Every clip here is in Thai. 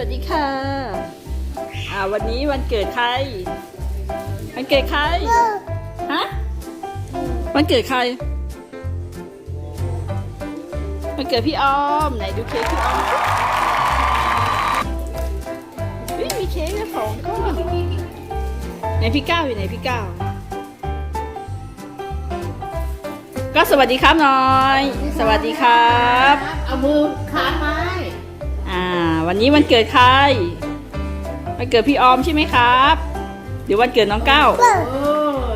วัสดีค่ะ อ่าวันนี้วันเกิดใคร วันเกิดใคร ฮะ วันเกิดใคร วันเกิดพี่ออม ไหนดูเค้กพี่ออมเฮ้ยมีเค้กนะสองก้อนไหนพี่ก้าวอยู่ไหนพี่ก้าวก็สวัสดีครับน้อย สวัสดีครับ เอามือค้างมา วันนี้วันเกิดใครวันเกิดพี่ออมใช่ไหมครับ เดี๋ยววันเกิดน้องก้าวโอ้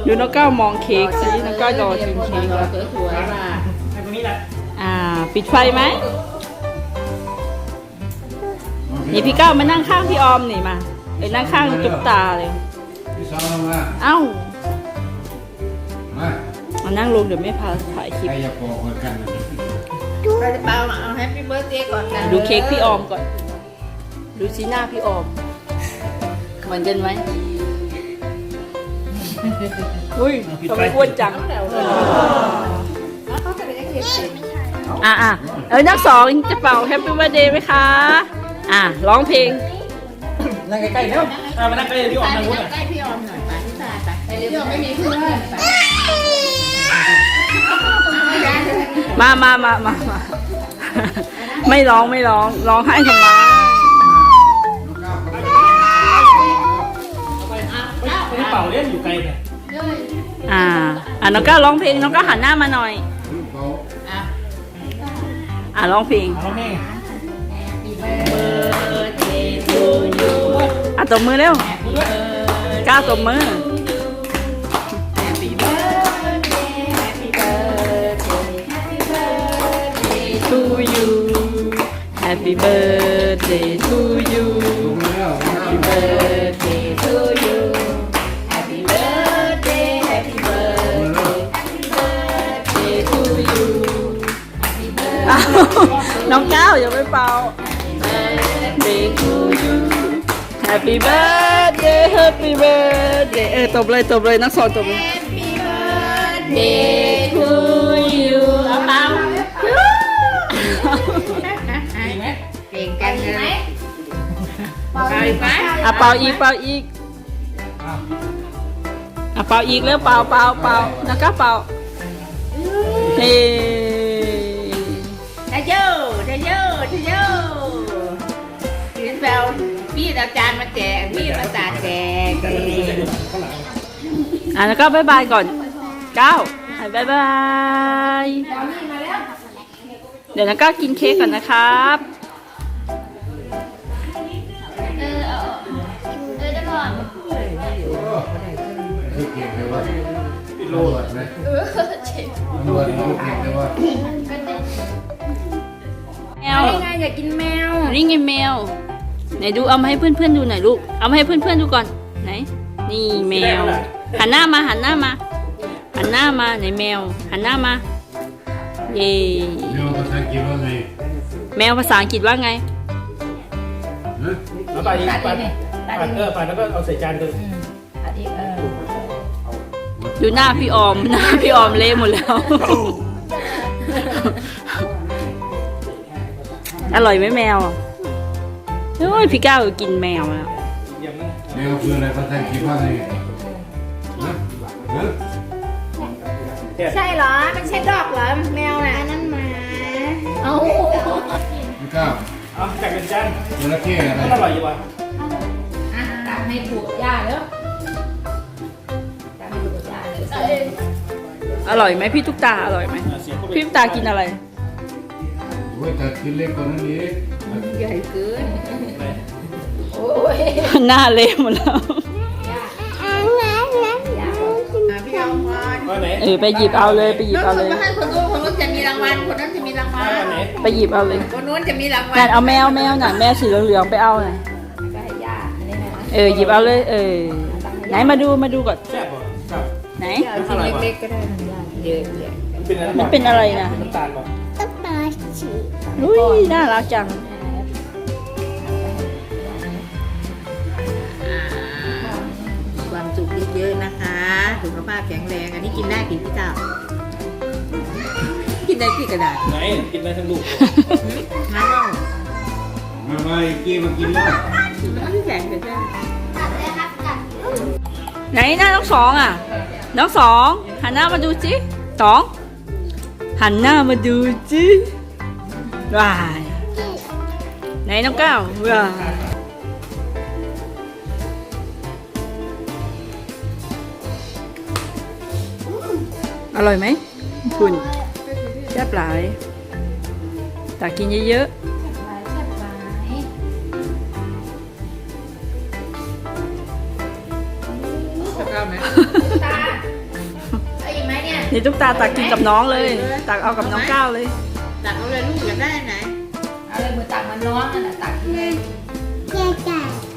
ดูน้องก้าวมองเค้กสิน้องก้าวรอกินเค้กรอแล้วสวยๆมาให้ตรงนี้แหละอ่า ปิดไฟไหมนี่พี่ก้าวมานั่งข้างพี่ออมนี่มาเอ้ยนั่งข้างจุ๊บตาเลยพี่สาวลงมาเอ้ามามานั่งลงเดี๋ยวไม่พาถ่ายคลิปใครจะปอกคนกันเราจะเปล่ามาเอาแฮปปี้เบิร์ดเดย์ก่อนกันดูเค้กพี่ออมก่อน ดูสีหน้าพี่ออมเหมือนกันไหมอุ้ยทำไมอ้วนจังแล้วเขาจะเป็นยังไงเค้กอะอะเออนักสองจะเป่าแฮปปี้ i r t h d a y ไหมคะ อะร้องเพลงนั่งใกล้ๆแล้วอ่ามานั่งใกล้พี่ออมไปทางนู้นนั่อะงใกล้พี่ออมหน่อยไปพี่ตาไปพี่ออมไม่มีเพื่อนไปมามามามามาไม่ร้องไม่ร้องร้องให้ทำไม เป่าเล่นอยู่ไกลเนี่ยอ่าอะน้องก้าวร้องเพลงน้องก้าวหันหน้ามาหน่อยเขาอะอะร้องเพลงเอาแห้ง birthday to you อะตบมือเร็วก้าวตบมือ Happy birthday Happy birthday Happy birthday to you Happy birthday to you ลงแล้ว Happy birthday to you น้องก้าวอย่าไปเป่า birthday to you Happy birthday Happy birthday เออตบเลยตบเลยนักสอนตบเลย Happy birthday to you เอาเปล่าเก่งกันเลยเปล่าอีกไหมอะเป่าอีกเป่าอีกอะเป่าอีกแล้วเป่าเป่าเป่าแล้วก็เป่าเฮ้ เอาจานมาแจกพี่มาตาแจกแต่มันมีจะอยู่ข้างหลังอะแล้วก็บายบายก่อนก้าวอะบายบายเดี๋ยวนะก้าวกินเค้กก่อนนะครับคือเก่งเลยว่าตำรวจไหมตำรวจรู้เก่งเลยว่าแมวไงอยากกินแมว นี่ไงแมว ไหนดูเอามาให้เพื่อนๆดูหน่อยลูก เอามาให้เพื่อนๆดูก่อน ไหน นี่แมว หันหน้ามาหันหน้ามา หันหน้ามาไหนแมว หันหน้ามา เย่เดี๋ยวภาษาอังกฤษว่าไงแมวภาษาอังกฤษว่าไงฮะแล้วไปไปไปเออไปแล้วก็เอาใส่จานเลยอันนี้เออดูหน้าพี่ออม หน้าพี่ออมเละหมดแล้ว อร่อยไหมแมว โอ้ยพี่ก้าวกินแมวแล้วเยี่ยมนะเดี๋ยวคืออะไรภาษาอังกฤษว่าไงฮะฮะใช่เหรอ มันใช่ดอกเหรอ แมวน่ะอันนั้นหมา เอาพี่ก้าวเอาแบ่งเป็นจานจระเข้อะไรมันอร่อยอยู่ว่ะอะตักให้ผูกย่าเด้อตักให้ผูกย่าเลยอร่อยไหมพี่ตุ๊กตาอร่อยไหมอ่าเสียงก็พี่ตุ๊กตากินอะไรโอ้ยแต่กินเล็กกว่านั้นอีกใหญ่เกินไหนโอ้ยหน้าเละหมดแล้วย่าย่าอะพี่เอาก่อนว่าไหนเออไปหยิบเอาเลยไปหยิบเอาเลยน้องส่งมาให้คนนู้นคนนู้นจะมีรางวัลคนนั้นจะมีรางวัว่าลไหนไปหยิบเอาเลยคนนู้นจะมีรางวัลแม่เอาแมวแมวน่ะแมวสีเหลืองๆไปเอาหน่อยก็ให้ย่าอันนี้นะเออหยิบเอาเลยเออไหนมาดูมาดูก่อนแซ่บป่ะครับไหนเอาชิ้นเล็กๆก็ได้นะย่าเยอะเยอะมันเป็นอะไรมันเป็นอะไรนะ น้ำตาลป่ะอุ้ยน่ารักจังความสุขเยอะๆนะคะ สุขภาพแข็งแรง อันนี้กินได้กินพี่เจ้า กินได้พี่กระดาษไหนกินได้ทั้งลูกน้ำเน่าไมามาอีกกี้มากินแล้วมันแข็งเกินไปไหนหน้าน้องสองอะ น้องสองหันหน้ามาดูสิสองหันหน้ามาดูสิ ว้ายไหนน้องก้าวว้ายอร่อยไหมคุณแซ่บหลายตากินเยอะตาไอ้ยังไงเนี่ยๆนี่ตุ๊กตาตักกินกับน้องเลย ตักเอากับน้องก้าวเลย ตักเอาเลยลูกอยากได้ไหน เอาเลยมือตักมันร้อนอะตักเลย Yeah, yeah.